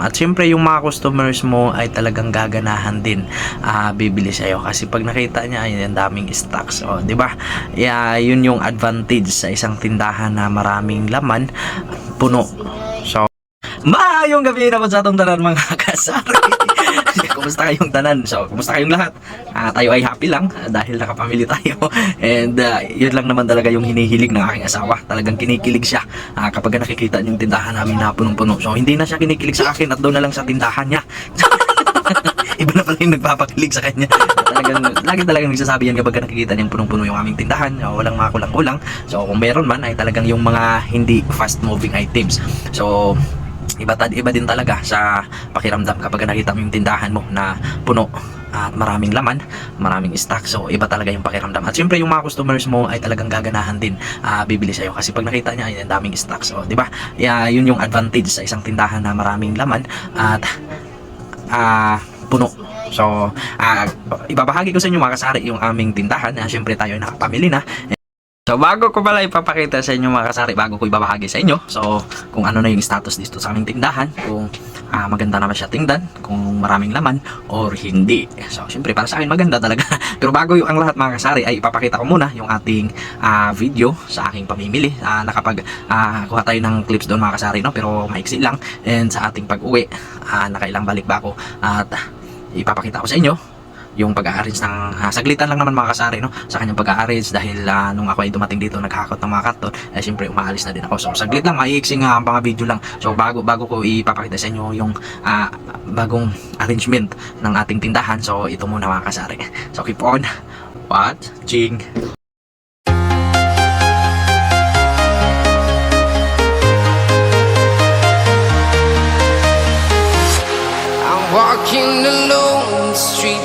At syempre yung mga customers mo ay talagang gaganahan din ah, bibili sa'yo kasi pag nakita niya ay ang daming stocks o di ba? Yeah, yun yung advantage sa isang tindahan na maraming laman puno. So Maayong gabi naman sa atong tanan mga kasari. kumusta kayong tanan? So, kumusta kayong lahat? Ah, tayo ay happy lang ah, dahil nakapamili tayo. And ah, yun lang naman talaga yung hinihilig ng aking asawa. Talagang kinikilig siya ah, kapag nakikita yung tindahan namin na punong-puno. So, hindi na siya kinikilig sa akin at doon na lang sa tindahan niya. Iba na pala yung nagpapakilig sa kanya. Talagang, lagi talagang nagsasabi yan kapag nakikita niyang punong-puno yung aming tindahan. ah, walang mga kulang-kulang. So, kung meron man ay talagang yung mga hindi fast-moving items. So, iba, iba din talaga sa pakiramdam kapag nakita mo yung tindahan mo na puno at maraming laman, maraming stock. So, iba talaga yung pakiramdam. At syempre, yung mga customers mo ay talagang gaganahan din ah, bibili sa'yo. Kasi pag nakita niya, ay daming stock. So, di ba? Yeah, yun yung advantage sa isang tindahan na maraming laman at ah, puno. So, ah, ibabahagi ko sa inyo mga kasari yung aming tindahan. Ah, syempre, tayo ay nakapamili na. So bago ko pala ipapakita sa inyo mga kasari, bago ko ibabahagi sa inyo, so kung ano na yung status dito sa aming tindahan, kung ah, maganda naman siya tingnan, kung maraming laman, or hindi. So syempre para sa akin maganda talaga. Pero bago yung ang lahat mga kasari, ay ipapakita ko muna yung ating ah, video sa aking pamimili. Ah, nakapag ah, kuha tayo ng clips doon mga kasari, no? pero maiksi lang. And sa ating pag-uwi, ah, nakailang balik ba ako at ipapakita ko sa inyo yung pag-a-arrange ng ah, saglitan lang naman mga kasari no? Sa kanyang pag-a-arrange dahil ah, nung ako ay dumating dito naghakot ng mga karton eh siyempre umaalis na din ako. So saglit lang maiiksing nga ang mga video lang. So bago bago ko ipapakita sa inyo yung ah, bagong arrangement ng ating tindahan so ito muna mga kasari. So keep on watching. I'm walking alone,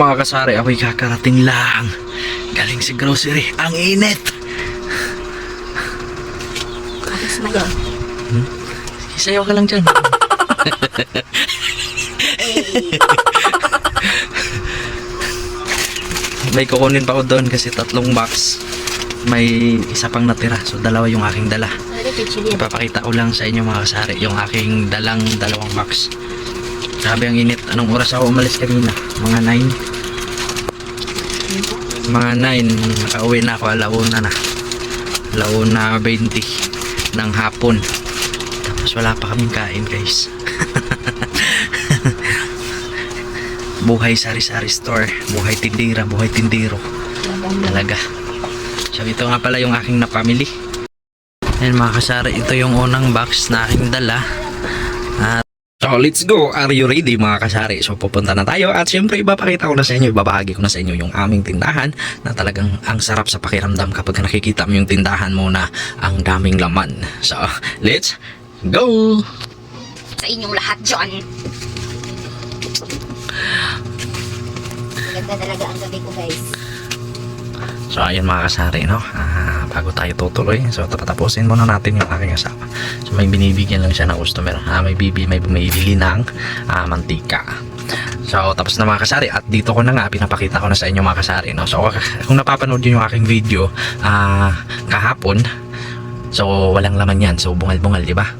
Mga kasari ako'y kakarating lang. Galing si grocery. Ang init! Alis na yun. isayaw ka lang dyan. May kukunin pa ko doon kasi tatlong box. May isa pang natira. So dalawa yung aking dala. Yan? ipapakita ko lang sa inyo mga kasari yung aking dalang dalawang box. Grabe ang init. Anong oras ako umalis kanina? Mga 9 mga 9 nakauwi na ako alauna na. Alauna 20 ng hapon. Tapos wala pa kaming kain guys. Buhay sari-sari store. Buhay tindira buhay tindiro. Talaga. So ito nga pala yung aking napamili. Ayan mga kasari, ito yung unang box na aking dala. At So let's go! Are you ready mga kasari? So pupunta na tayo at syempre ipapakita ko na sa inyo, ibabahagi ko na sa inyo yung aming tindahan na talagang ang sarap sa pakiramdam kapag nakikita mo yung tindahan mo na ang daming laman. So let's go! Sa inyong lahat dyan. Maganda talaga ang gabi ko guys. So ayun mga kasari no, ah, bago tayo tutuloy, so tapatapusin muna natin yung aking asawa. So may binibigyan lang siya ng customer, ah, may bibi, may bumibili ng ah, mantika. So tapos na mga kasari at dito ko na nga pinapakita ko na sa inyo mga kasari no. So kung napapanood niyo yung aking video ah, kahapon, so walang laman yan, so bungal-bungal di ba?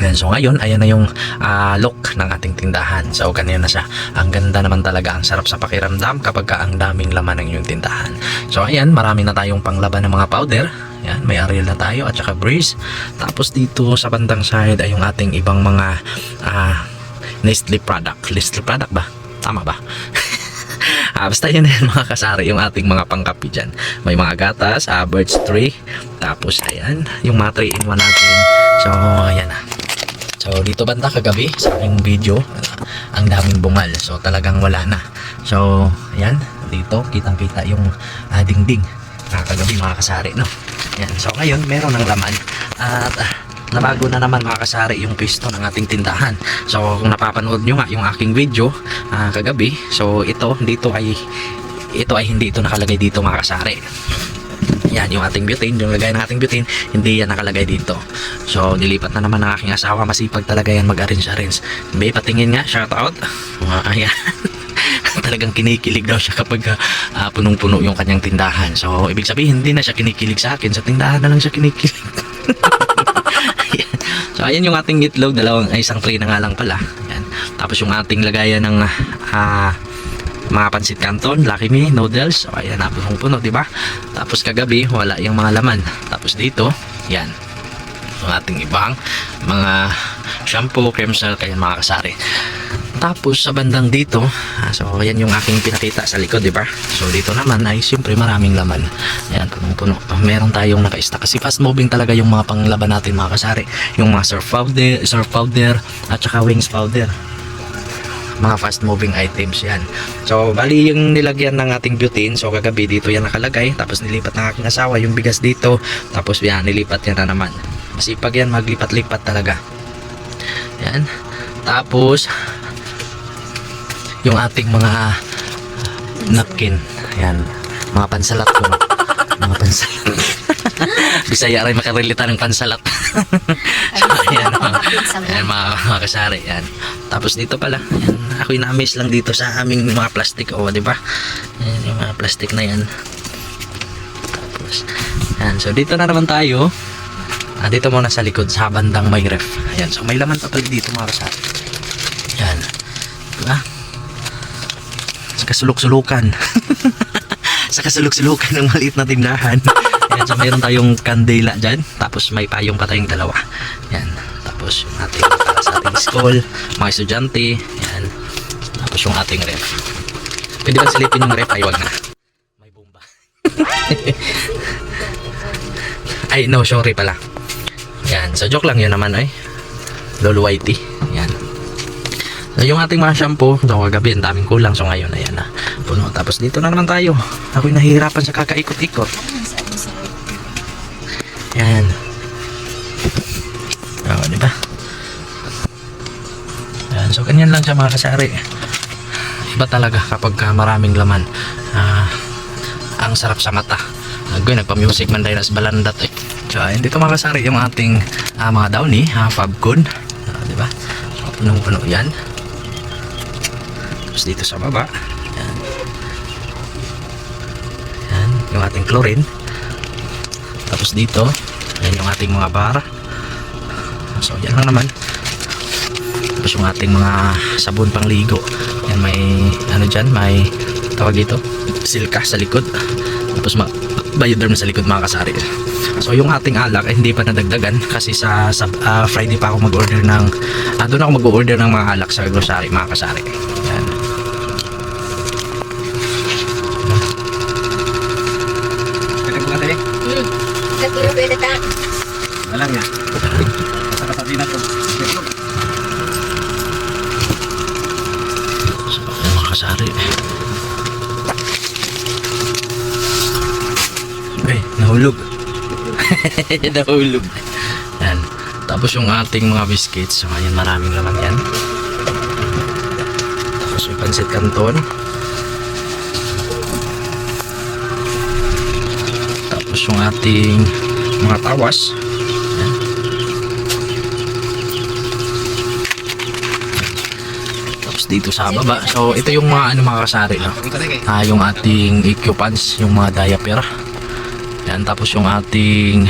Ayan, so ngayon, ayan na yung ah, look ng ating tindahan. So ganyan na siya. Ang ganda naman talaga, ang sarap sa pakiramdam kapag ka ang daming laman ng iyong tindahan. So ayan, marami na tayong panglaban ng mga powder. Ayan, may Ariel na tayo at saka Breeze. Tapos dito sa bandang side ay yung ating ibang mga ah, Nestle product. Nestle product ba? Tama ba? Ah, basta yun yan mga kasari, yung ating mga pangkapi dyan. May mga gatas, ah, birch tree, tapos ayan, yung mga 3 in 1 natin. So, ayan na. So, dito banda kagabi sa aking video, ang daming bungal. So, talagang wala na. So, ayan, dito, kitang-kita yung ah, dingding. Ah, kagabi mga kasari, no? Ayan, so ngayon, meron ng laman. At, ah, nabago na naman mga kasari yung pisto ng ating tindahan. So, kung napapanood nyo nga yung aking video ah, kagabi, so ito, dito ay ito ay hindi ito nakalagay dito mga kasari. Yan, yung ating butane, yung lagay ng ating butane, hindi yan nakalagay dito. So, nilipat na naman ng aking asawa. Masipag talaga yan mag-arrange-arrange. May patingin nga, shout out. Uh, ayan. Talagang kinikilig daw siya kapag ah, punong-puno yung kanyang tindahan. So, ibig sabihin, hindi na siya kinikilig sa akin. Sa tindahan na lang siya kinikilig. So, ayan yung ating itlog. Dalawang, isang tray na nga lang pala. Ayan. Tapos yung ating lagayan ng ah, mga pansit canton, Lucky Me, noodles. O, ayan, napunong-puno, di ba? Tapos kagabi, wala yung mga laman. Tapos dito, yan. Yung ating ibang mga shampoo, cream gel, kaya mga kasari. Tapos sa bandang dito, ah, so ayan yung aking pinakita sa likod, di ba? So dito naman ay siyempre maraming laman. Ayan, punong-puno. Meron tayong naka-stock kasi fast moving talaga yung mga panglaban natin mga kasari. Yung mga surf powder, surf powder at saka wings powder mga fast moving items yan. So, bali yung nilagyan ng ating butane, so kagabi dito yan nakalagay, tapos nilipat ng aking asawa yung bigas dito, tapos yan, nilipat yan na naman. Masipag yan, maglipat-lipat talaga. Yan. Tapos, yung ating mga napkin, yan, mga pansalat ko. mga pansalat. Bisaya rin makarelita ng pansalat. Ayan, mga, ayan, mga, mga kasari, yan. Tapos dito pala, yan, ako'y na-miss lang dito sa aming mga plastic, o, di ba? Yan, yung mga plastic na yan. Tapos, yan, so dito na naman tayo. Ah, dito muna sa likod, sa bandang may ref. Ayan, so may laman pa pala dito mga kasari. Yan. Diba? Sa kasulok-sulukan. sa kasulok-sulukan ng maliit na tindahan. Ayan, so mayroon tayong kandila dyan. Tapos may payong pa tayong dalawa. Yan. Tapos yung ating para sa ating school, mga estudyante. Yan. Tapos yung ating ref. Pwede ba silipin yung ref? Ay, wag na. May bomba. Ay, no, sorry pala. Yan. So, joke lang yun naman ay. Lolo Whitey. Yan. So, yung ating mga shampoo, so kagabi, ang daming kulang. So, ngayon, ayan na. Puno. Tapos, dito na naman tayo. Ako'y nahihirapan sa kakaikot-ikot. Yan. Oo, di ba? Yan. So, ganyan lang siya mga kasari. Iba talaga kapag ah, maraming laman. Ah, ang sarap sa mata. Nagawin, nagpa-music man tayo nas balandat eh. So, ayun, dito mga kasari yung ating ah, mga downy, ah, Fabcon. Ah, di ba? So, punong-puno yan. Tapos dito sa baba. Yan. Yan, yung ating chlorine. Tapos dito, yan yung ating mga bar. So, yan lang naman. Tapos yung ating mga sabon pang ligo. Yan may, ano dyan, may tawag dito, silka sa likod. Tapos ma bioderm sa likod mga kasari. So yung ating alak ay hindi pa nadagdagan kasi sa, sa ah, Friday pa ako mag-order ng uh, doon ako mag-order ng mga alak sa grocery mga kasari. Yan. Pwede ko natin eh. Hmm. Tatlo pwede ta. Wala nga. Basta kasabi na to. So, yung mga kasari. Ay, nahulog. nahulog. Yan. Tapos yung ating mga biscuits. So, ayan, maraming laman yan. Tapos yung pansit canton. Tapos yung ating mga tawas. Tapos dito sa baba. So, ito yung mga ano mga kasari. No? Ah, yung ating equipants, yung mga diaper. Yan, tapos yung ating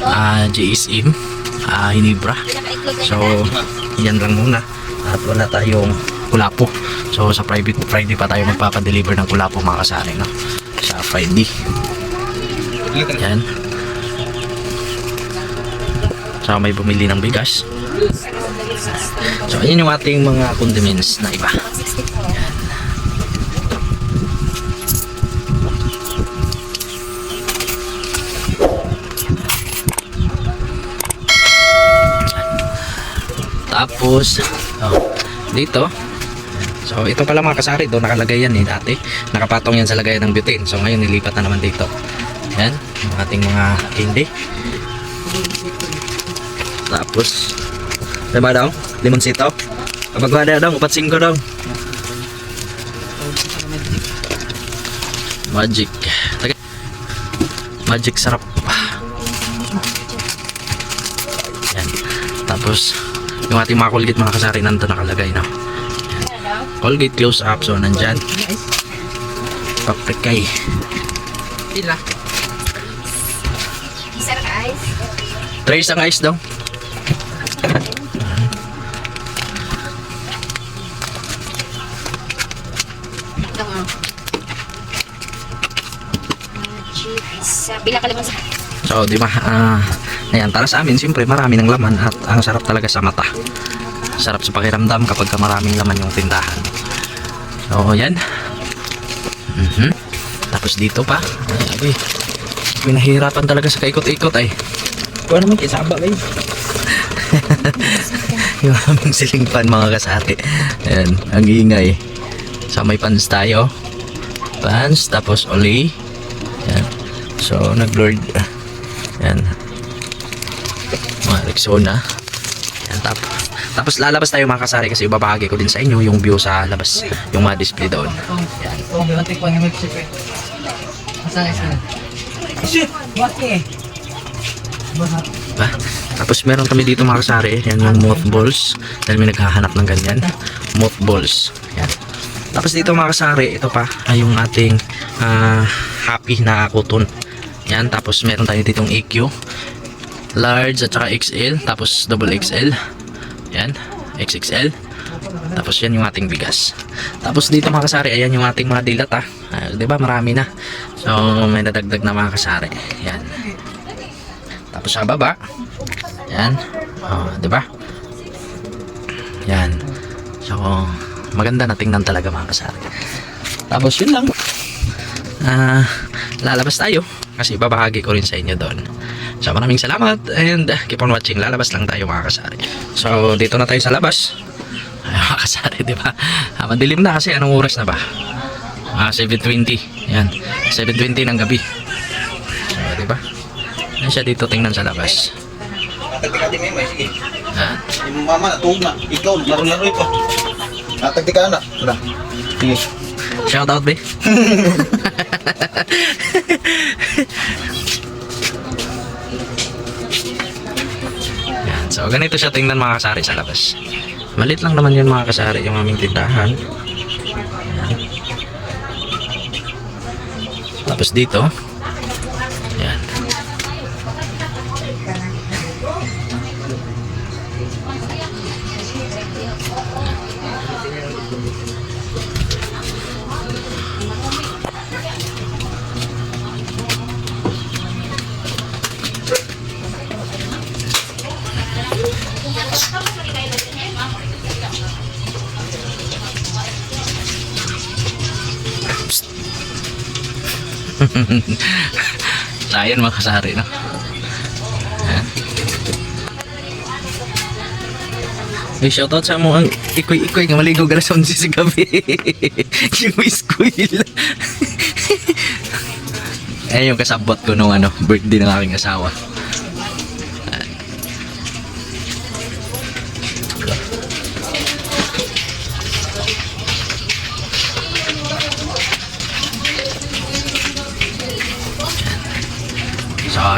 Ah, JSM, ah, Hinibra. So, yan lang muna. At wala tayong kulapo. So, sa private Friday pa tayo magpapadeliver ng kulapo mga kasari, no? Sa Friday. Yan. So, may bumili ng bigas. So, ayun yung ating mga condiments na iba. Tapos, oh, dito, So ito pala mga kasari, doon nakalagay yan eh dati. Nakapatong yan sa lagayan ng butane. So ngayon nilipat na naman dito. Yan, yung ating mga candy. Tapos, diba daw? Limonsito. Kapag wala daw, upat singko daw. Magic. Magic sarap. Yan. Tapos, yung ating mga Colgate mga kasari nandun nakalagay na. Colgate close up so nandyan. Paprikay. Isa na ka, ice. Try isang ice daw. So, di ba? Ah, ayan, para sa amin, siyempre marami ng laman at ang sarap talaga sa mata. Sarap sa pakiramdam kapag ka maraming laman yung tindahan. So, yan. Mhm. Tapos dito pa. Ay. Pinahirapan talaga sa kaikot-ikot ay. Kuha naman kisaba guys. yung aming siling pan mga kasari. Ayan, ang ingay. So, may pans tayo. Pans, tapos oli. Ayan. So, nag-lord. Yan. Mga Rexona. Yan, tap. Tapos lalabas tayo mga kasari kasi ibabahagi ko din sa inyo yung view sa labas. Yung mga display doon. Yan. Diba? Tapos meron kami dito mga kasari. Yan yung mothballs. Dahil may naghahanap ng ganyan. Mothballs. Yan. Tapos dito mga kasari, ito pa ay yung ating ah, happy na kuton. Yan, tapos meron tayo ditong EQ. Large at saka XL, tapos double XL. Yan, XXL. Tapos yan yung ating bigas. Tapos dito mga kasari, ayan yung ating mga dilat ah. 'Di ba marami na. So may nadagdag na mga kasari. Yan. Tapos sa baba, yan. Oh, ba? Yan. So maganda na tingnan talaga mga kasari. Tapos yun lang. Ah, lalabas tayo kasi babahagi ko rin sa inyo doon. So maraming salamat and keep on watching. Lalabas lang tayo mga kasari. So dito na tayo sa labas. Ay, mga kasari, di ba? Ah, madilim na kasi anong oras na ba? Ah, 7.20. Yan. 7.20 ng gabi. So, di ba? Yan siya dito tingnan sa labas. Tagtikati mo sige. Ah, Yung mama, tuog na. Ikaw, laro-laro ito. Natagtika na. Wala. Sige. shout out, be. So, ganito siya tingnan mga kasari sa labas. Malit lang naman yun mga kasari yung aming tindahan. Yan. Tapos dito, Sayang mga kasari, no? May shoutout sa mo ang ikoy-ikoy nga maligo ka sa 11 sa gabi. yung squeal. Ayan yung kasabot ko nung ano, birthday ng aking asawa.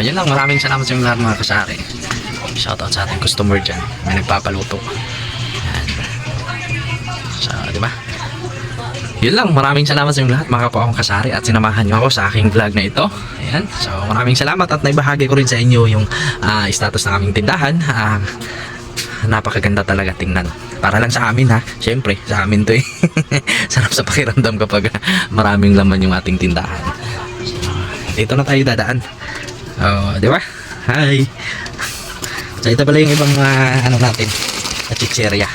So, yun lang. Maraming salamat sa lahat mga kasari. Shoutout sa ating customer dyan. May nagpapaluto. Yan. So, di ba? Yun lang. Maraming salamat sa inyong lahat mga kapwa kong kasari at sinamahan nyo ako sa aking vlog na ito. Ayan. So, maraming salamat at naibahagi ko rin sa inyo yung ah, status ng aming tindahan. Ah, napakaganda talaga tingnan. Para lang sa amin ha. Siyempre, sa amin to eh. Sarap sa pakiramdam kapag maraming laman yung ating tindahan. Dito na tayo dadaan. Oh, di ba? Hi. So ito pala yung ibang ah, ano natin, na chicheria.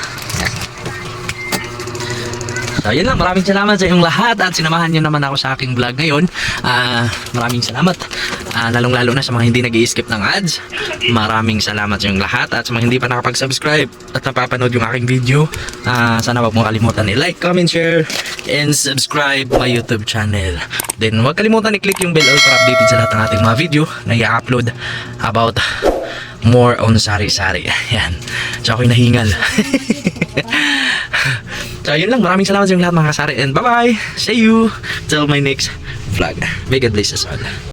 Yan. So So, yun lang. Maraming salamat sa inyong lahat at sinamahan nyo naman ako sa aking vlog ngayon. Ah, maraming salamat. Ah, lalong-lalo na sa mga hindi nag skip ng ads. Maraming salamat sa inyong lahat at sa mga hindi pa nakapag-subscribe at napapanood yung aking video. Ah, sana wag mo kalimutan i-like, comment, share, and subscribe my YouTube channel. Then huwag kalimutan i-click yung bell para updated sa lahat ng ating mga video na i-upload about more on sari-sari. Yan. So ako'y nahingal. so yun lang. Maraming salamat sa inyong lahat mga kasari. And bye-bye. See you till my next vlog. May God bless us all.